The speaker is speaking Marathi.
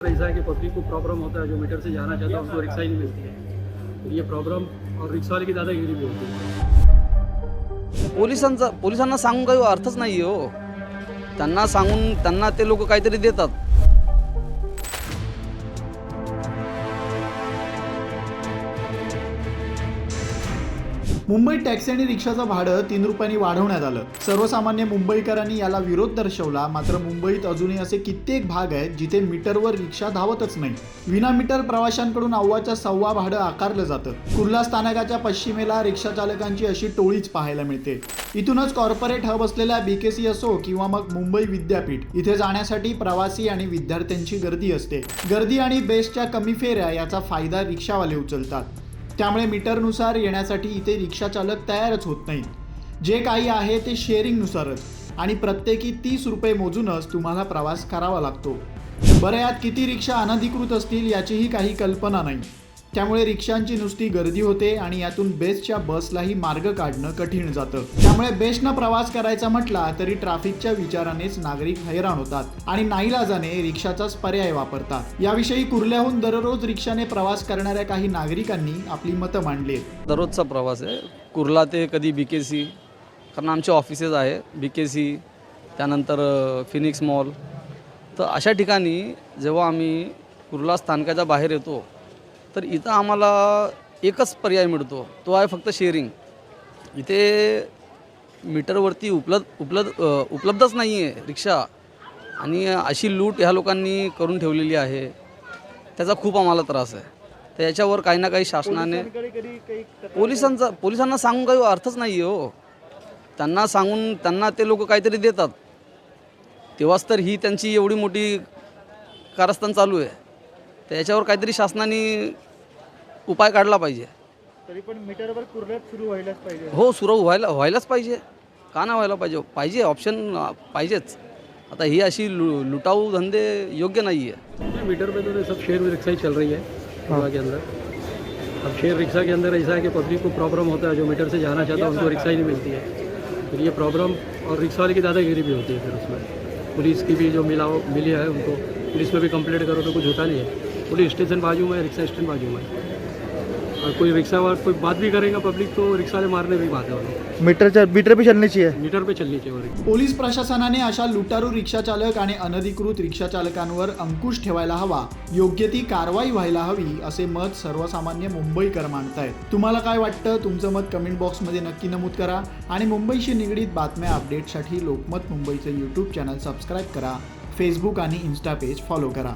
ऐसा है कि पब्लिक को प्रॉब्लम होता है जो मीटर से जाना चाहता है उसको रिक्शा ही नहीं मिलती है। तो ये प्रॉब्लम और रिक्शा वाले की दादागिरी भी होती है। पोलिसांचा पोलिसांना सांगून काही अर्थच नाही हो. त्यांना सांगून त्यांना ते लोक काहीतरी देतात. मुंबईत टॅक्सी आणि रिक्षाचं भाडं तीन रुपयांनी वाढवण्यात आलं. सर्वसामान्य मुंबईकरांनी याला विरोध दर्शवला मात्र मुंबईत अजूनही असे कित्येक भाग आहेत जिथे मीटरवर रिक्षा धावतच नाही. विना मीटर प्रवाशांकडून अव्वाच्या सव्वा भाडं आकारलं जातं. कुर्ला स्थानकाच्या पश्चिमेला रिक्षा चालकांची अशी टोळीच पाहायला मिळते. इथूनच कॉर्पोरेट हब असलेल्या बीकेसी असो किंवा मग मुंबई विद्यापीठ इथे जाण्यासाठी प्रवासी आणि विद्यार्थ्यांची गर्दी असते. गर्दी आणि बेस्टच्या कमी फेऱ्या याचा फायदा रिक्षावाले उचलतात. त्यामुळे मीटरनुसार येण्यासाठी इथे रिक्षाचालक तयारच होत नाहीत. जे काही आहे ते शेअरिंगनुसारच आणि प्रत्येकी तीस रुपये मोजूनच तुम्हाला प्रवास करावा लागतो. बरं यात किती रिक्षा अनधिकृत असतील याचीही काही कल्पना नाही. त्यामुळे रिक्षांची नुसती गर्दी होते आणि यातून बेस्टच्या बसलाही मार्ग काढणं कठीण जातं. त्यामुळे बेस्टनं प्रवास करायचा म्हटला तरी ट्रॅफिकच्या विचारानेच नागरिक हैराण होतात आणि नाईलाजाने रिक्षाचाच पर्याय वापरतात. याविषयी कुर्ल्याहून दररोज रिक्षाने प्रवास करणाऱ्या काही नागरिकांनी आपली मतं मांडली. दररोजचा प्रवास आहे. कुर्ला ते कधी बी के सी कारण आमचे ऑफिसेस आहे बी के सी त्यानंतर फिनिक्स मॉल. तर अशा ठिकाणी जेव्हा आम्ही कुर्ला स्थानकाच्या बाहेर येतो तर इथं आम्हाला एकच पर्याय मिळतो. तो आहे फक्त शेअरिंग. इथे मीटरवरती उपलब्ध उपलब्ध उपलब्धच नाही आहे रिक्षा. आणि अशी लूट ह्या लोकांनी करून ठेवलेली आहे. त्याचा खूप आम्हाला त्रास आहे. तर याच्यावर काही ना काही शासनाने पोलिसांचा पोलिसांना सांगून काही अर्थच नाही हो. त्यांना सांगून त्यांना ते लोक काहीतरी देतात. तेव्हाच तर ही त्यांची एवढी मोठी कारस्थान चालू आहे. तर याच्यावर काहीतरी शासनाने उपाय काढला पाहिजे. तरी पण मीटरवर कुर्ल्यात सुरू व्हायलाच पाहिजे. हो सुरू व्हायला व्हायलाच पाहिजे. का नाही व्हायला पाहिजे? पाहिजे ऑप्शन पाहिजेच. आता ही अशी लु लुटाऊ धंदे योग्य नाही आहे मीटर पे तो ये सब शेयर रिक्शा ही चल रही है गोवा के अंदर. अब शेयर रिक्शा के अंदर ऐसा है कि पब्लिक को प्रॉब्लम होता है जो मीटर से जाना चाहता है उनको रिक्शा ही नहीं मिलती है. फिर ये प्रॉब्लम और रिक्शा वाले की दादागिरी भी होती है फिर उसमें. पुलिस की भी जो मिला मिली है उनको पुलिस में भी कंप्लेंट करो तो कुछ होता नहीं है. पुलिस स्टेशन बाजू में रिक्शा स्टैंड बाजू में। और कोई रिक्शा वाला कोई बात भी करेगा पब्लिक तो रिक्शा वाले मारने भी बात है उन्हें मीटरच्या मीटर भी चलनी चाहिए? मीटर पे चलनी चाहिए पोलीस प्रशासनाने अशा लुटारू रिक्षा चालक आणि अनधिकृत रिक्षा चालकांवर अंकुश ठेवायला हवा. योग्य ती कारवाई व्हायला हवी असे मत सर्वसामान्य मुंबईकर मांडतायत. तुम्हाला काय वाटतं? तुमचं मत कमेंट बॉक्समध्ये नक्की नमूद करा. आणि मुंबईशी निगडीत बातम्या अपडेटसाठी लोकमत मुंबईचं यूट्यूब चॅनल सबस्क्राईब करा. फेसबुक आणि इन्स्टा पेज फॉलो करा.